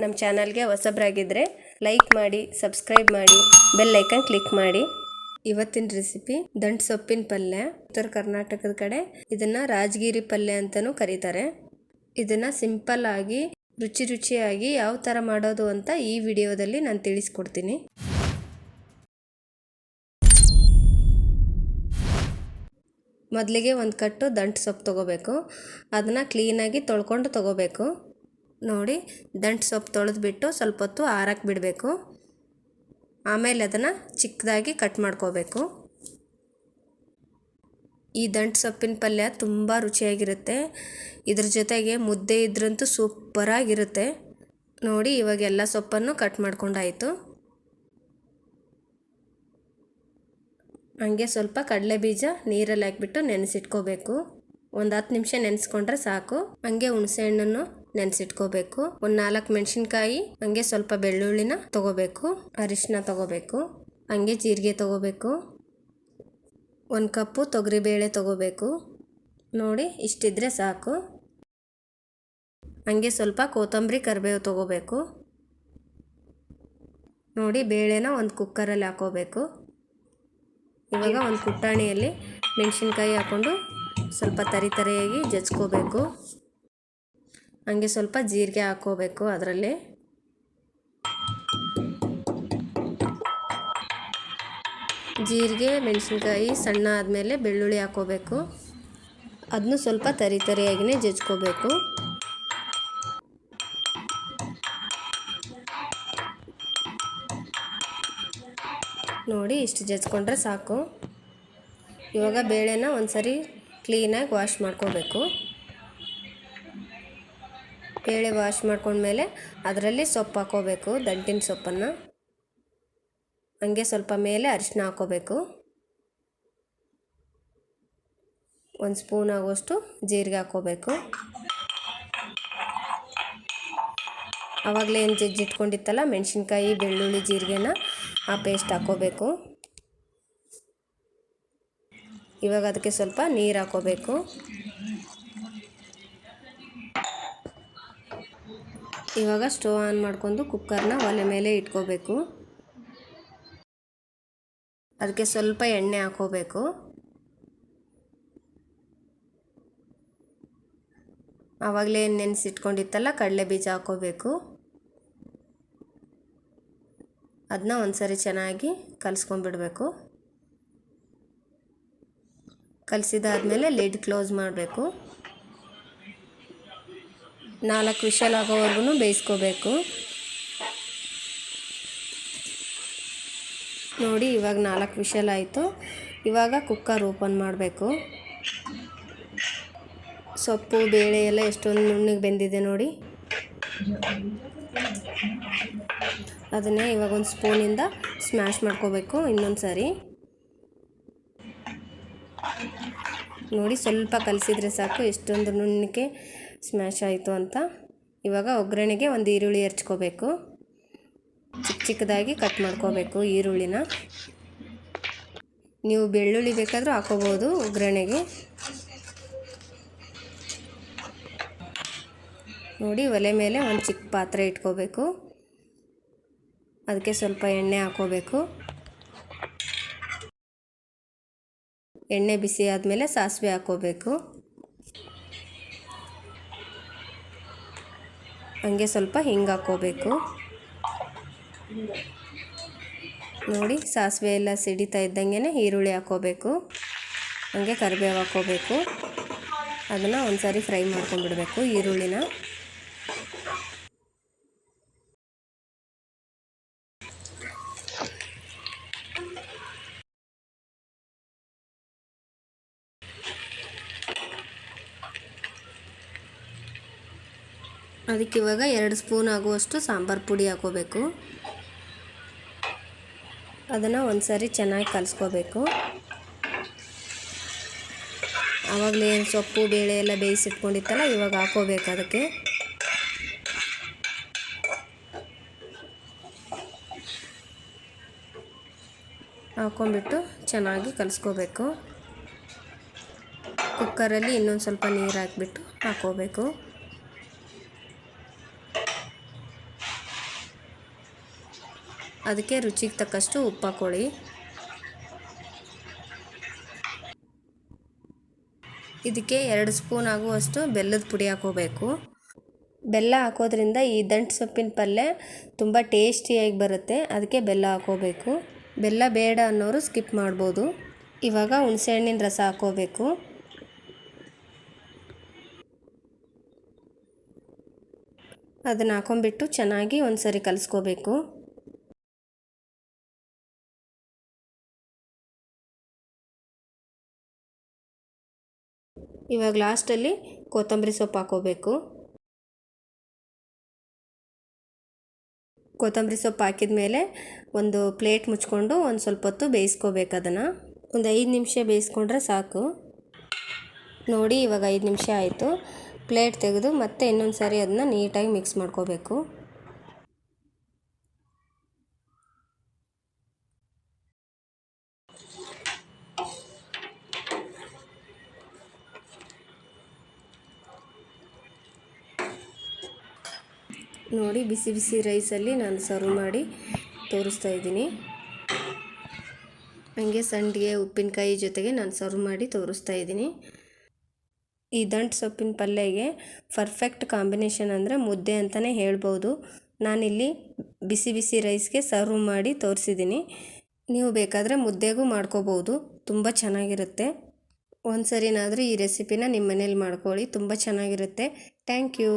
ನಮ್ಮ ಚಾನಲ್ಗೆ ಹೊಸಬ್ರಾಗಿದ್ದರೆ ಲೈಕ್ ಮಾಡಿ, ಸಬ್ಸ್ಕ್ರೈಬ್ ಮಾಡಿ, ಬೆಲ್ ಕ್ಲಿಕ್ ಮಾಡಿ. ಇವತ್ತಿನ ರೆಸಿಪಿ ದಂಟ್ ಸೊಪ್ಪಿನ ಪಲ್ಯ. ಉತ್ತರ ಕರ್ನಾಟಕದ ಕಡೆ ಇದನ್ನು ರಾಜಗಿರಿ ಪಲ್ಯ ಅಂತಲೂ ಕರೀತಾರೆ. ಇದನ್ನು ಸಿಂಪಲ್ ಆಗಿ, ರುಚಿ ರುಚಿಯಾಗಿ ಯಾವ ಥರ ಮಾಡೋದು ಅಂತ ಈ ವಿಡಿಯೋದಲ್ಲಿ ನಾನು ತಿಳಿಸ್ಕೊಡ್ತೀನಿ. ಮೊದಲಿಗೆ ಒಂದು ಕಟ್ಟು ದಂಟು ಸೊಪ್ಪು ತೊಗೋಬೇಕು. ಅದನ್ನು ಕ್ಲೀನಾಗಿ ತೊಳ್ಕೊಂಡು ತೊಗೋಬೇಕು. ನೋಡಿ ದಂಟು ಸೊಪ್ಪು ತೊಳೆದ್ಬಿಟ್ಟು ಸ್ವಲ್ಪ ಹೊತ್ತು ಆರಕ್ಕೆ ಬಿಡಬೇಕು. ಆಮೇಲೆ ಅದನ್ನು ಚಿಕ್ಕದಾಗಿ ಕಟ್ ಮಾಡ್ಕೋಬೇಕು. ಈ ದಂಟು ಸೊಪ್ಪಿನ ಪಲ್ಯ ತುಂಬ ರುಚಿಯಾಗಿರುತ್ತೆ. ಇದ್ರ ಜೊತೆಗೆ ಮುದ್ದೆ ಇದ್ರಂತೂ ಸೂಪರಾಗಿರುತ್ತೆ. ನೋಡಿ ಇವಾಗ ಎಲ್ಲ ಸೊಪ್ಪನ್ನು ಕಟ್ ಮಾಡ್ಕೊಂಡಾಯಿತು. ಹಂಗೆ ಸ್ವಲ್ಪ ಕಡಲೆ ಬೀಜ ನೀರಲ್ಲಿ ಹಾಕ್ಬಿಟ್ಟು ನೆನೆಸಿಟ್ಕೋಬೇಕು. ಒಂದು ಹತ್ತು ನಿಮಿಷ ನೆನೆಸ್ಕೊಂಡ್ರೆ ಸಾಕು. ಹಂಗೆ ಹುಣಸೆ ಹಣ್ಣನ್ನು ನೆನೆಸಿಟ್ಕೋಬೇಕು. ಒಂದ್ ನಾಲ್ಕು ಮೆಣಸಿನ್ಕಾಯಿ, ಹಂಗೆ ಸ್ವಲ್ಪ ಬೆಳ್ಳುಳ್ಳಿನ ತಗೋಬೇಕು, ಅರಿಶಿನ ತಗೋಬೇಕು, ಹಂಗೆ ಜೀರಿಗೆ ತಗೋಬೇಕು, ಒಂದು ಕಪ್ಪು ತೊಗರಿಬೇಳೆ ತಗೋಬೇಕು. ನೋಡಿ, ಇಷ್ಟಿದ್ರೆ ಸಾಕು. ಹಂಗೆ ಸ್ವಲ್ಪ ಕೊತ್ತಂಬರಿ ಕರಿಬೇವು ತಗೋಬೇಕು. ನೋಡಿ, ಬೇಳೆನ ಒಂದು ಕುಕ್ಕರಲ್ಲಿ ಹಾಕೋಬೇಕು. ಇವಾಗ ಒಂದು ಕುಟ್ಟಾಣಿಯಲ್ಲಿ ಮೆಣಸಿನ್ಕಾಯಿ ಹಾಕ್ಕೊಂಡು ಸ್ವಲ್ಪ ತರಿ ತರಿಯಾಗಿ ಜಜ್ಕೋಬೇಕು. ಹಂಗೆ ಸ್ವಲ್ಪ ಜೀರಿಗೆ ಹಾಕ್ಕೋಬೇಕು ಅದರಲ್ಲಿ. ಜೀರಿಗೆ, ಮೆಣಸಿನ್ಕಾಯಿ, ಸಣ್ಣ ಆದಮೇಲೆ ಬೆಳ್ಳುಳ್ಳಿ ಹಾಕೋಬೇಕು ಅದನ್ನು ಸ್ವಲ್ಪ ತರಿ ತರಿಯಾಗಿಯೇ ಜಜ್ಕೋಬೇಕು. ನೋಡಿ ಇಷ್ಟು ಜಜ್ಕೊಂಡ್ರೆ ಸಾಕು. ಇವಾಗ ಬೇಳೆನ ಒಂದು ಸರಿ ಕ್ಲೀನಾಗಿ ವಾಶ್ ಮಾಡ್ಕೋಬೇಕು. ಬೇಳೆ ವಾಶ್ ಮಾಡ್ಕೊಂಡ್ಮೇಲೆ ಅದರಲ್ಲಿ ಸೊಪ್ಪು ಹಾಕೋಬೇಕು ದಂಟಿನ ಸೊಪ್ಪನ್ನು. ಹಂಗೆ ಸ್ವಲ್ಪ ಮೇಲೆ ಅರಿಶಿನ ಹಾಕೋಬೇಕು ಒಂದು ಸ್ಪೂನ್ ಆಗೋಷ್ಟು ಜೀರಿಗೆ ಹಾಕೋಬೇಕು ಆವಾಗಲೇ ಏನು ಜಜ್ಜಿಟ್ಕೊಂಡಿತ್ತಲ್ಲ ಮೆಣಸಿನ್ಕಾಯಿ, ಬೆಳ್ಳುಳ್ಳಿ, ಜೀರಿಗೆನ ಆ ಪೇಸ್ಟ್ ಹಾಕೋಬೇಕು ಇವಾಗ ಅದಕ್ಕೆ ಸ್ವಲ್ಪ ನೀರು ಹಾಕೋಬೇಕು ಇವಾಗ ಸ್ಟೋವ್ ಆನ್ ಮಾಡ್ಕೊಂಡು ಕುಕ್ಕರ್ನ ಒಲೆ ಮೇಲೆ ಇಟ್ಕೋಬೇಕು. ಅದಕ್ಕೆ ಸ್ವಲ್ಪ ಎಣ್ಣೆ ಹಾಕೋಬೇಕು. ಆವಾಗಲೇ ನೆನೆಸಿಟ್ಕೊಂಡಿತ್ತಲ್ಲ, ಕಡಲೆ ಬೀಜ ಹಾಕೋಬೇಕು. ಅದನ್ನ ಒಂದು ಸರಿ ಚೆನ್ನಾಗಿ ಕಲಿಸ್ಕೊಂಡ್ಬಿಡ್ಬೇಕು. ಕಲಸಿದಾದ್ಮೇಲೆ ಲಿಡ್ ಕ್ಲೋಸ್ ಮಾಡಬೇಕು. ನಾಲ್ಕು ವಿಷಲ್ ಆಗೋವರೆಗೂ ಬೇಯಿಸ್ಕೋಬೇಕು. ನೋಡಿ, ಇವಾಗ ನಾಲ್ಕು ವಿಷಲ್ ಆಯಿತು. ಇವಾಗ ಕುಕ್ಕರ್ ಓಪನ್ ಮಾಡಬೇಕು. ಸೊಪ್ಪು, ಬೇಳೆ ಎಲ್ಲ ಎಷ್ಟೊಂದು ನುಣ್ಣಿಗೆ ಬೆಂದಿದೆ ನೋಡಿ. ಅದನ್ನೇ ಇವಾಗ ಒಂದು ಸ್ಪೂನಿಂದ ಸ್ಮ್ಯಾಶ್ ಮಾಡ್ಕೋಬೇಕು ಇನ್ನೊಂದು ಸಾರಿ ನೋಡಿ, ಸ್ವಲ್ಪ ಕಲಿಸಿದ್ರೆ ಸಾಕು, ಎಷ್ಟೊಂದು ನುಣ್ಣಗೆ ಸ್ಮ್ಯಾಶ್ ಆಯಿತು ಅಂತ. ಇವಾಗ ಒಗ್ಗರಣೆಗೆ ಒಂದು ಈರುಳ್ಳಿ ಹೆರ್ಚ್ಕೋಬೇಕು ಚಿಕ್ಕ ಚಿಕ್ಕದಾಗಿ ಕಟ್ ಮಾಡ್ಕೋಬೇಕು ಈರುಳ್ಳಿನ. ನೀವು ಬೆಳ್ಳುಳ್ಳಿ ಬೇಕಾದರೂ ಹಾಕೋಬೋದು ಒಗ್ಗರಣೆಗೆ. ನೋಡಿ ಒಲೆ ಮೇಲೆ ಒಂದು ಚಿಕ್ಕ ಪಾತ್ರೆ ಇಟ್ಕೋಬೇಕು. ಅದಕ್ಕೆ ಸ್ವಲ್ಪ ಎಣ್ಣೆ ಹಾಕೋಬೇಕು ಎಣ್ಣೆ ಬಿಸಿ ಆದಮೇಲೆ ಸಾಸಿವೆ ಹಾಕೋಬೇಕು ಹಂಗೆ ಸ್ವಲ್ಪ ಹಿಂಗೆ ಹಾಕ್ಕೋಬೇಕು ನೋಡಿ ಸಾಸಿವೆ ಎಲ್ಲ ಸಿಡಿತಾ ಇದ್ದಂಗೆ ಈರುಳ್ಳಿ ಹಾಕ್ಕೋಬೇಕು ಹಂಗೆ ಕರಿಬೇವು ಹಾಕ್ಕೋಬೇಕು ಅದನ್ನು ಒಂದು ಸಾರಿ ಫ್ರೈ ಮಾಡ್ಕೊಂಡ್ಬಿಡ್ಬೇಕು ಈರುಳ್ಳಿನ. ಅದಕ್ಕೆ ಇವಾಗ ಎರಡು ಸ್ಪೂನ್ ಆಗುವಷ್ಟು ಸಾಂಬಾರು ಪುಡಿ ಹಾಕೋಬೇಕು. ಅದನ್ನು ಒಂದು ಸಾರಿ ಚೆನ್ನಾಗಿ ಕಲಿಸ್ಕೋಬೇಕು. ಆವಾಗಲೇ ಏನು ಸೊಪ್ಪು, ಬೇಳೆ ಎಲ್ಲ ಬೇಯಿಸಿಟ್ಕೊಂಡಿತ್ತಲ್ಲ, ಇವಾಗ ಹಾಕೋಬೇಕು ಅದಕ್ಕೆ. ಹಾಕೊಂಡ್ಬಿಟ್ಟು ಚೆನ್ನಾಗಿ ಕಲಿಸ್ಕೋಬೇಕು. ಕುಕ್ಕರಲ್ಲಿ ಇನ್ನೊಂದು ಸ್ವಲ್ಪ ನೀರು ಹಾಕಿಬಿಟ್ಟು ಹಾಕ್ಕೋಬೇಕು ಅದಕ್ಕೆ ರುಚಿಗೆ ತಕ್ಕಷ್ಟು ಉಪ್ಪು ಹಾಕ್ಕೊಳ್ಳಿ ಇದಕ್ಕೆ ಎರಡು ಸ್ಪೂನ್ ಆಗುವಷ್ಟು ಬೆಲ್ಲದ ಪುಡಿ ಹಾಕೋಬೇಕು. ಬೆಲ್ಲ ಹಾಕೋದ್ರಿಂದ ಈ ದಂಟು ಸೊಪ್ಪಿನ ಪಲ್ಯ ತುಂಬ ಟೇಸ್ಟಿಯಾಗಿ ಬರುತ್ತೆ. ಅದಕ್ಕೆ ಬೆಲ್ಲ ಹಾಕೋಬೇಕು. ಬೆಲ್ಲ ಬೇಡ ಅನ್ನೋರು ಸ್ಕಿಪ್ ಮಾಡ್ಬೋದು. ಇವಾಗ ಹುಣಸೆಹಣ್ಣಿನ ರಸ ಹಾಕೋಬೇಕು. ಅದನ್ನು ಹಾಕೊಂಡ್ಬಿಟ್ಟು ಚೆನ್ನಾಗಿ ಒಂದು ಸರಿ ಕಲಿಸ್ಕೋಬೇಕು. ಇವಾಗ ಲಾಸ್ಟಲ್ಲಿ ಕೊತ್ತಂಬರಿ ಸೊಪ್ಪು ಹಾಕೋಬೇಕು. ಕೊತ್ತಂಬರಿ ಸೊಪ್ಪು ಹಾಕಿದ ಮೇಲೆ ಒಂದು ಪ್ಲೇಟ್ ಮುಚ್ಕೊಂಡು ಒಂದು ಸ್ವಲ್ಪ ಹೊತ್ತು ಬೇಯಿಸ್ಕೋಬೇಕು ಅದನ್ನು. ಒಂದು ಐದು ನಿಮಿಷ ಬೇಯಿಸ್ಕೊಂಡ್ರೆ ಸಾಕು. ನೋಡಿ ಇವಾಗ ಐದು ನಿಮಿಷ ಆಯಿತು. ಪ್ಲೇಟ್ ತೆಗೆದು ಮತ್ತೆ ಇನ್ನೊಂದು ಸಾರಿ ಅದನ್ನ ನೀಟಾಗಿ ಮಿಕ್ಸ್ ಮಾಡ್ಕೋಬೇಕು. ನೋಡಿ ಬಿಸಿ ಬಿಸಿ ರೈಸಲ್ಲಿ ನಾನು ಸರ್ವ್ ಮಾಡಿ ತೋರಿಸ್ತಾ ಇದ್ದೀನಿ. ಹಂಗೆ ಸಂಡಿಗೆ ಉಪ್ಪಿನಕಾಯಿ ಜೊತೆಗೆ ನಾನು ಸರ್ವ್ ಮಾಡಿ ತೋರಿಸ್ತಾ ಇದ್ದೀನಿ. ಈ ದಂಟು ಸೊಪ್ಪಿನ ಪಲ್ಯಗೆ ಪರ್ಫೆಕ್ಟ್ ಕಾಂಬಿನೇಷನ್ ಅಂದರೆ ಮುದ್ದೆ ಅಂತಲೇ ಹೇಳ್ಬೋದು. ನಾನಿಲ್ಲಿ ಬಿಸಿ ಬಿಸಿ ರೈಸ್ಗೆ ಸರ್ವ್ ಮಾಡಿ ತೋರಿಸಿದ್ದೀನಿ. ನೀವು ಬೇಕಾದರೆ ಮುದ್ದೆಗೂ ಮಾಡ್ಕೋಬೋದು. ತುಂಬ ಚೆನ್ನಾಗಿರುತ್ತೆ. ಒಂದು ಸರಿನಾದರೂ ಈ ರೆಸಿಪಿನ ನಿಮ್ಮ ಮನೇಲಿ ಮಾಡ್ಕೊಳ್ಳಿ. ತುಂಬ ಚೆನ್ನಾಗಿರುತ್ತೆ. Thank you.